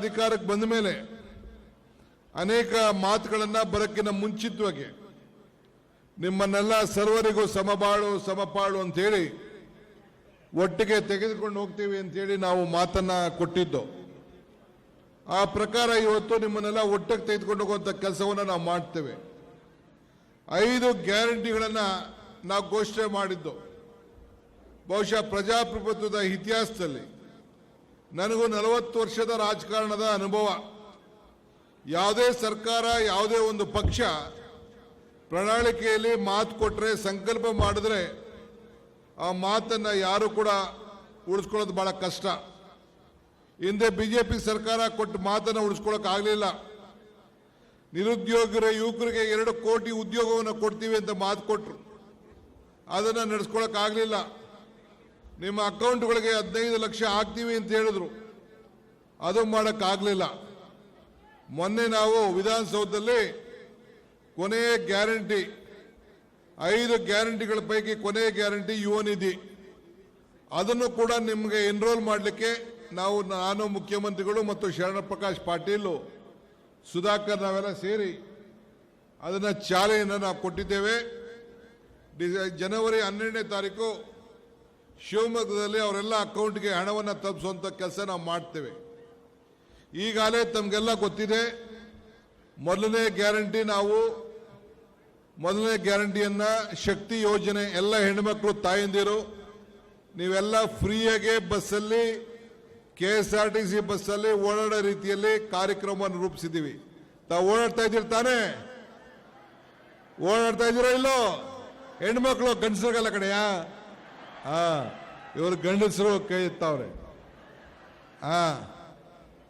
ಅಧಿಕಾರಕ್ಕೆ ಬಂದ ಮೇಲೆ ಅನೇಕ ಮಾತುಗಳನ್ನ ಬರಕ್ಕಿನ ಮುಂಚಿತವಾಗಿ ನಿಮ್ಮನ್ನೆಲ್ಲ ಸರ್ವರಿಗೂ ಸಮಬಾಳು, ಸಮಪಾಳು ಅಂತೇಳಿ ಒಟ್ಟಿಗೆ ತೆಗೆದುಕೊಂಡು ಹೋಗ್ತೀವಿ ಅಂತೇಳಿ ನಾವು ಮಾತನ್ನ ಕೊಟ್ಟಿದ್ದು. ಆ ಪ್ರಕಾರ ಇವತ್ತು ನಿಮ್ಮನ್ನೆಲ್ಲ ಒಟ್ಟಿಗೆ ತೆಗೆದುಕೊಂಡು ಹೋಗುವಂಥ ಕೆಲಸವನ್ನು ನಾವು ಮಾಡ್ತೇವೆ. ಐದು ಗ್ಯಾರಂಟಿಗಳನ್ನ ನಾವು ಘೋಷಣೆ ಮಾಡಿದ್ದು. ಬಹುಶಃ ಪ್ರಜಾಪ್ರಭುತ್ವದ ಇತಿಹಾಸದಲ್ಲಿ ನನಗೂ ನಲವತ್ತು ವರ್ಷದ ರಾಜಕಾರಣದ ಅನುಭವ. ಯಾವುದೇ ಸರ್ಕಾರ, ಯಾವುದೇ ಒಂದು ಪಕ್ಷ ಪ್ರಣಾಳಿಕೆಯಲ್ಲಿ ಮಾತು ಕೊಟ್ಟರೆ ಸಂಕಲ್ಪ ಮಾಡಿದ್ರೆ ಆ ಮಾತನ್ನು ಯಾರು ಕೂಡ ಉಳಿಸ್ಕೊಳ್ಳೋದು ಭಾಳ ಕಷ್ಟ. ಹಿಂದೆ ಬಿ ಜೆ ಪಿ ಸರ್ಕಾರ ಕೊಟ್ಟು ಮಾತನ್ನು ಉಳಿಸ್ಕೊಳ್ಳೋಕೆ ಆಗಲಿಲ್ಲ. ನಿರುದ್ಯೋಗರ, ಯುವಕರಿಗೆ ಎರಡು ಕೋಟಿ ಉದ್ಯೋಗವನ್ನು ಕೊಡ್ತೀವಿ ಅಂತ ಮಾತು ಕೊಟ್ಟರು ಅದನ್ನು ನಡೆಸ್ಕೊಳಕ್ ಆಗಲಿಲ್ಲ. ನಿಮ್ಮ ಅಕೌಂಟ್ಗಳಿಗೆ ಹದಿನೈದು ಲಕ್ಷ ಹಾಕ್ತೀವಿ ಅಂತ ಹೇಳಿದ್ರು. ಅದು ಮಾಡೋಕ್ಕಾಗಲಿಲ್ಲ. ಮೊನ್ನೆ ನಾವು ವಿಧಾನಸೌಧದಲ್ಲಿ ಕೊನೆಯ ಗ್ಯಾರಂಟಿ, ಐದು ಗ್ಯಾರಂಟಿಗಳ ಪೈಕಿ ಕೊನೆಯ ಗ್ಯಾರಂಟಿ ಯುವ ನಿಧಿ. ಅದನ್ನು ಕೂಡ ನಿಮಗೆ ಎನ್ರೋಲ್ ಮಾಡಲಿಕ್ಕೆ ನಾವು ನಾನು ಮುಖ್ಯಮಂತ್ರಿಗಳು ಮತ್ತು ಶರಣ ಪ್ರಕಾಶ್ ಪಾಟೀಲು, ಸುಧಾಕರ್ ನಾವೆಲ್ಲ ಸೇರಿ ಅದನ್ನು ಚಾಲನೆಯನ್ನು ನಾವು ಕೊಟ್ಟಿದ್ದೇವೆ. ಡಿಸ- ಜನವರಿ ಹನ್ನೆರಡನೇ ತಾರೀಕು ಶಿವಮೊಗ್ಗದಲ್ಲಿ ಅವರೆಲ್ಲ ಅಕೌಂಟ್ಗೆ ಹಣವನ್ನು ತಪ್ಪಿಸುವಂಥ ಕೆಲಸ ನಾವು ಮಾಡ್ತೇವೆ. ಈಗಾಗಲೇ ತಮಗೆಲ್ಲ ಗೊತ್ತಿದೆ, ಮೊದಲನೇ ಗ್ಯಾರಂಟಿ ನಾವು, ಮೊದಲನೇ ಗ್ಯಾರಂಟಿಯನ್ನು ಶಕ್ತಿ ಯೋಜನೆ ಎಲ್ಲ ಹೆಣ್ಮಕ್ಳು ತಾಯಂದಿರು, ನೀವೆಲ್ಲ ಫ್ರೀಯಾಗಿ ಬಸ್ಸಲ್ಲಿ, K S R T C ಬಸ್ಸಲ್ಲಿ ಓಡಾಡೋ ರೀತಿಯಲ್ಲಿ ಕಾರ್ಯಕ್ರಮವನ್ನು ರೂಪಿಸಿದ್ದೀವಿ. ತಾವು ಓಡಾಡ್ತಾ ಇದ್ದೀರಿ ತಾನೇ? ಓಡಾಡ್ತಾ ಇದ್ದೀರೋ ಇಲ್ಲೋ? ಹೆಣ್ಮಕ್ಳು, ಗಂಡಸರಿಗಲ್ಲ ಕಡೆಯಾ ಹಾ, ಇವರು ಗಂಡಸರು ಕೈ ಎತ್ತಾವ್ರೆ. ಹಾ,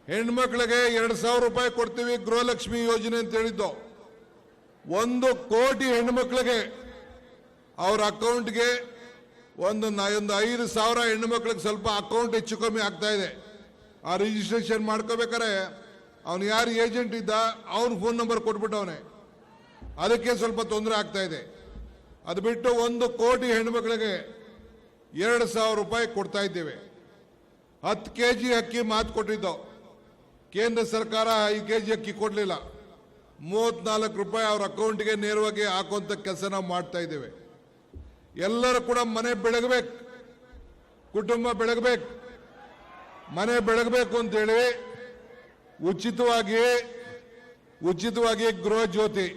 ಹೆಣ್ಮಕ್ಳಿಗೆ ಎರಡು ಸಾವಿರ ರೂಪಾಯಿ ಕೊಡ್ತೀವಿ ಗೃಹಲಕ್ಷ್ಮಿ ಯೋಜನೆ ಅಂತ ಹೇಳಿದ್ದು. ಒಂದು ಕೋಟಿ ಹೆಣ್ಮಕ್ಳಿಗೆ ಅವ್ರ ಅಕೌಂಟ್ಗೆ ಒಂದು ಒಂದು ಐದು ಸಾವಿರ ಹೆಣ್ಮಕ್ಳಿಗೆ ಸ್ವಲ್ಪ ಅಕೌಂಟ್ ಹೆಚ್ಚು ಕಮ್ಮಿ ಆಗ್ತಾ ಇದೆ. ಆ ರಿಜಿಸ್ಟ್ರೇಷನ್ ಮಾಡ್ಕೋಬೇಕಾರೆ ಅವನು ಯಾರು ಏಜೆಂಟ್ ಇದ್ದ ಅವನ ಫೋನ್ ನಂಬರ್ ಕೊಟ್ಬಿಟ್ಟವನೆ. ಅದಕ್ಕೆ ಸ್ವಲ್ಪ ತೊಂದರೆ ಆಗ್ತಾ ಇದೆ. ಅದು ಬಿಟ್ಟು ಒಂದು ಕೋಟಿ ಹೆಣ್ಮಕ್ಳಿಗೆ ಎರಡು ಸಾವಿರ ರೂಪಾಯಿ ಕೊಡ್ತಾ ಇದ್ದೇವೆ. ಹತ್ತು ಕೆ ಜಿ ಅಕ್ಕಿ ಮಾತು ಕೊಟ್ಟಿದ್ದವು ಕೇಂದ್ರ ಸರ್ಕಾರ ಐದು ಕೆ ಜಿ ಅಕ್ಕಿ ಕೊಡಲಿಲ್ಲ. ಮೂವತ್ನಾಲ್ಕು ರೂಪಾಯಿ ಅವ್ರ ಅಕೌಂಟ್ಗೆ ನೇರವಾಗಿ ಹಾಕುವಂಥ ಕೆಲಸ ನಾವು ಮಾಡ್ತಾ ಇದ್ದೇವೆ. ಎಲ್ಲರೂ ಕೂಡ ಮನೆ ಬೆಳಗಬೇಕು. ಕುಟುಂಬ ಬೆಳಗಬೇಕು. ಮನೆ ಬೆಳಗಬೇಕು ಅಂತೇಳಿ ಉಚಿತವಾಗಿ ಉಚಿತವಾಗಿ ಗೃಹ ಜ್ಯೋತಿ.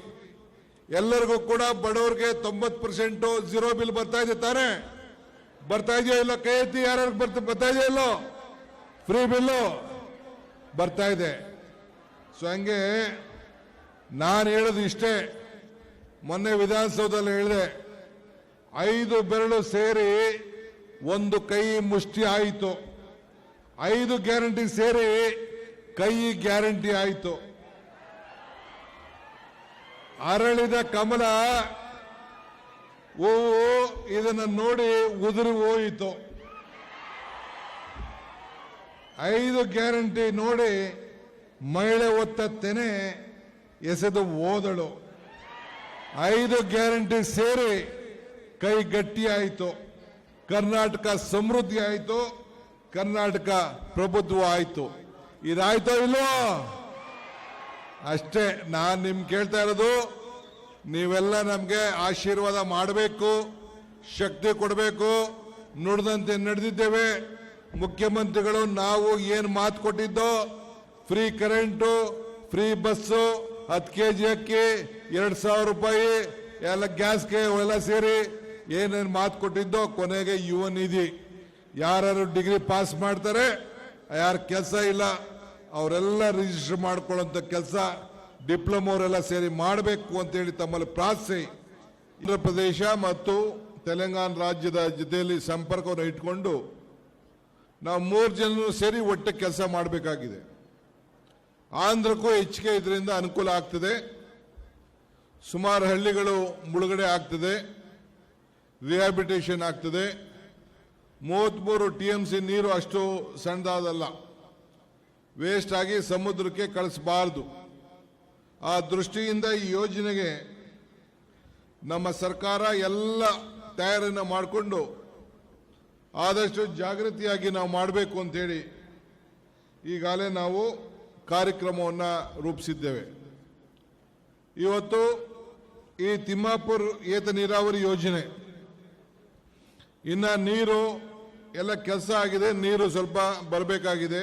ಎಲ್ಲರಿಗೂ ಕೂಡ ಬಡವರಿಗೆ ತೊಂಬತ್ತು ಪರ್ಸೆಂಟು ಝೀರೋ ಬಿಲ್ ಬರ್ತಾ ಇದೆ ತಾನೇ? ಬರ್ತಾ ಇದೆಯೋ ಇಲ್ಲ? ಕೈ ಎತ್ತಿ ಯಾರು ಬರ್ತಾ ಬರ್ತಾ ಇದೆಯೋ ಇಲ್ಲೋ? ಫ್ರೀ ಬಿಲ್ಲು ಬರ್ತಾ ಇದೆ. ಸೊ ಹಂಗೆ ನಾನು ಹೇಳೋದು ಇಷ್ಟೇ. ಮೊನ್ನೆ ವಿಧಾನಸೌಧದಲ್ಲಿ ಹೇಳಿದೆ, ಐದು ಬೆರಳು ಸೇರಿ ಒಂದು ಕೈ ಮುಷ್ಟಿ ಆಯಿತು. ಐದು ಗ್ಯಾರಂಟಿ ಸೇರಿ ಕೈ ಗ್ಯಾರಂಟಿ ಆಯಿತು. ಅರಳಿದ ಕಮಲ ಹೂವು ಇದನ್ನು ನೋಡಿ ಉದುರಿ ಹೋಯಿತು. ಐದು ಗ್ಯಾರಂಟಿ ನೋಡಿ ಮಹಿಳೆ ಒತ್ತತ್ತೇನೆ ತೆನೆ ಎಸೆದು ಓದಳು ಐದು ಗ್ಯಾರಂಟಿ ಸೇರಿ ಕೈ ಗಟ್ಟಿ ಆಯಿತು. ಕರ್ನಾಟಕ ಸಮೃದ್ಧಿ ಆಯಿತು. ಕರ್ನಾಟಕ ಪ್ರಭುತ್ವ ಆಯಿತು. ಇದಾಯ್ತೋ ಇಲ್ವೋ? ಅಷ್ಟೇ, ನಾನು ನಿಮ್ಗೆ ಕೇಳ್ತಾ ಇರೋದು ನೀವೆಲ್ಲ ನಮಗೆ ಆಶೀರ್ವಾದ ಮಾಡಬೇಕು, ಶಕ್ತಿ ಕೊಡಬೇಕು. ನುಡಿದಂತೆ ನಡೆದಿದ್ದೇವೆ. ಮುಖ್ಯಮಂತ್ರಿಗಳು ನಾವು ಏನು ಮಾತು ಕೊಟ್ಟಿದ್ದೋ ಫ್ರೀ ಕರೆಂಟು ಫ್ರೀ ಬಸ್ಸು ಹತ್ತು ಕೆ ಜಿ ಅಕ್ಕಿ, ಎರಡು ಸಾವಿರ ರೂಪಾಯಿ, ಎಲ್ಲ ಗ್ಯಾಸ್ಗೆ ಎಲ್ಲ ಸೇರಿ ಏನೇನು ಮಾತು ಕೊಟ್ಟಿದ್ದೋ ಕೊನೆಗೆ ಯುವ ನಿಧಿ. ಯಾರು ಡಿಗ್ರಿ ಪಾಸ್ ಮಾಡ್ತಾರೆ, ಯಾರು ಕೆಲಸ ಇಲ್ಲ, ಅವರೆಲ್ಲ ರಿಜಿಸ್ಟರ್ ಮಾಡ್ಕೊಳ್ಳೋಂಥ ಕೆಲಸ. ಡಿಪ್ಲೊಮೋರೆಲ್ಲ ಸೇರಿ ಮಾಡಬೇಕು ಅಂತೇಳಿ ತಮ್ಮಲ್ಲಿ ಪ್ರಾರ್ಥಿಸಿ ಆಂಧ್ರ ಪ್ರದೇಶ ಮತ್ತು ತೆಲಂಗಾಣ ರಾಜ್ಯದ ಜೊತೆಯಲ್ಲಿ ಸಂಪರ್ಕವನ್ನು ಇಟ್ಕೊಂಡು ನಾವು ಮೂರು ಜನರು ಸೇರಿ ಒಟ್ಟೆ ಕೆಲಸ ಮಾಡಬೇಕಾಗಿದೆ. ಆಂಧ್ರಕ್ಕೂ ಹೆಚ್ಚಿಗೆ ಇದರಿಂದ ಅನುಕೂಲ ಆಗ್ತದೆ. ಸುಮಾರು ಹಳ್ಳಿಗಳು ಮುಳುಗಡೆ ಆಗ್ತದೆ. ರಿಹ್ಯಾಬಿಟೇಷನ್ ಆಗ್ತದೆ. ಮೂವತ್ಮೂರು ಟಿ ಎಂ ಸಿ ನೀರು ಅಷ್ಟು ಸಣ್ಣದಾದಲ್ಲ. ವೇಸ್ಟ್ ಆಗಿ ಸಮುದ್ರಕ್ಕೆ ಕಳಿಸಬಾರದು. ಆ ದೃಷ್ಟಿಯಿಂದ ಈ ಯೋಜನೆಗೆ ನಮ್ಮ ಸರ್ಕಾರ ಎಲ್ಲ ತಯಾರಿಯನ್ನು ಮಾಡಿಕೊಂಡು ಆದಷ್ಟು ಜಾಗೃತಿಯಾಗಿ ನಾವು ಮಾಡಬೇಕು ಅಂತೇಳಿ ಈಗಾಗಲೇ ನಾವು ಕಾರ್ಯಕ್ರಮವನ್ನು ರೂಪಿಸಿದ್ದೇವೆ. ಇವತ್ತು ಈ ತಿಮ್ಮಾಪುರ್ ಏತ ನೀರಾವರಿ ಯೋಜನೆ, ಇನ್ನು ನೀರು, ಎಲ್ಲ ಕೆಲಸ ಆಗಿದೆ, ನೀರು ಸ್ವಲ್ಪ ಬರಬೇಕಾಗಿದೆ.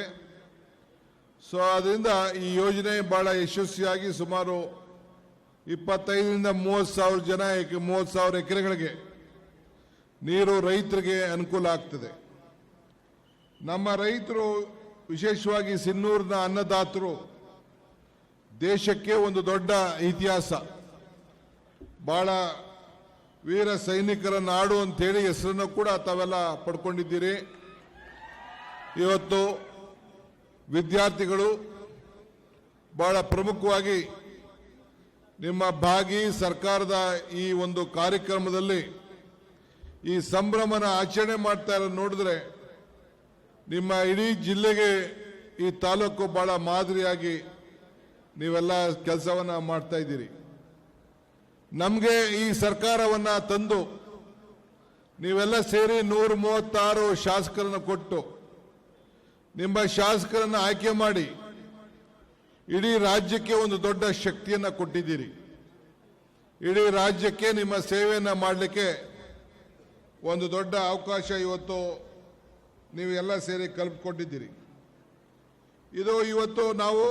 ಸೊ ಅದರಿಂದ ಈ ಯೋಜನೆ ಬಹಳ ಯಶಸ್ವಿಯಾಗಿ ಸುಮಾರು ಇಪ್ಪತ್ತೈದರಿಂದ ಮೂವತ್ತು ಸಾವಿರ ಜನ ಮೂವತ್ತು ಸಾವಿರ ಎಕರೆಗಳಿಗೆ ನೀರು ರೈತರಿಗೆ ಅನುಕೂಲ ಆಗ್ತದೆ. ನಮ್ಮ ರೈತರು, ವಿಶೇಷವಾಗಿ ಸಿನ್ನೂರಿನ ಅನ್ನದಾತರು, ದೇಶಕ್ಕೆ ಒಂದು ದೊಡ್ಡ ಇತಿಹಾಸ. ಬಹಳ ವೀರ ಸೈನಿಕರ ನಾಡು ಅಂತೇಳಿ ಹೆಸರನ್ನು ಕೂಡ ತಾವೆಲ್ಲ ಪಡ್ಕೊಂಡಿದ್ದೀರಿ. ಇವತ್ತು ವಿದ್ಯಾರ್ಥಿಗಳು ಬಹಳ ಪ್ರಮುಖವಾಗಿ ನಿಮ್ಮ ಭಾಗಿ ಸರ್ಕಾರದ ಈ ಒಂದು ಕಾರ್ಯಕ್ರಮದಲ್ಲಿ ಈ ಸಂಭ್ರಮನ ಆಚರಣೆ ಮಾಡ್ತಾ ಇರೋ ನೋಡಿದ್ರೆ ನಿಮ್ಮ ಇಡೀ ಜಿಲ್ಲೆಗೆ ಈ ತಾಲೂಕು ಬಹಳ ಮಾದರಿಯಾಗಿ ನೀವೆಲ್ಲ ಕೆಲಸವನ್ನು ಮಾಡ್ತಾ ಇದ್ದೀರಿ. ನಮಗೆ ಈ ಸರ್ಕಾರವನ್ನು ತಂದು ನೀವೆಲ್ಲ ಸೇರಿ ನೂರ ಮೂವತ್ತಾರು ಶಾಸಕರನ್ನು ಕೊಟ್ಟು ನಿಮ್ಮ ಶಾಸಕರನ್ನು ಆಯ್ಕೆ ಮಾಡಿ ಇಡೀ ರಾಜ್ಯಕ್ಕೆ ಒಂದು ದೊಡ್ಡ ಶಕ್ತಿಯನ್ನು ಕೊಟ್ಟಿದ್ದೀರಿ. ಇಡೀ ರಾಜ್ಯಕ್ಕೆ ನಿಮ್ಮ ಸೇವೆಯನ್ನು ಮಾಡಲಿಕ್ಕೆ ಒಂದು ದೊಡ್ಡ ಅವಕಾಶ ಇವತ್ತು ನೀವು ಎಲ್ಲ ಸೇರಿ ಕಲ್ಪಿಕೊಟ್ಟಿದ್ದೀರಿ ಇದು ಇವತ್ತು ನಾವು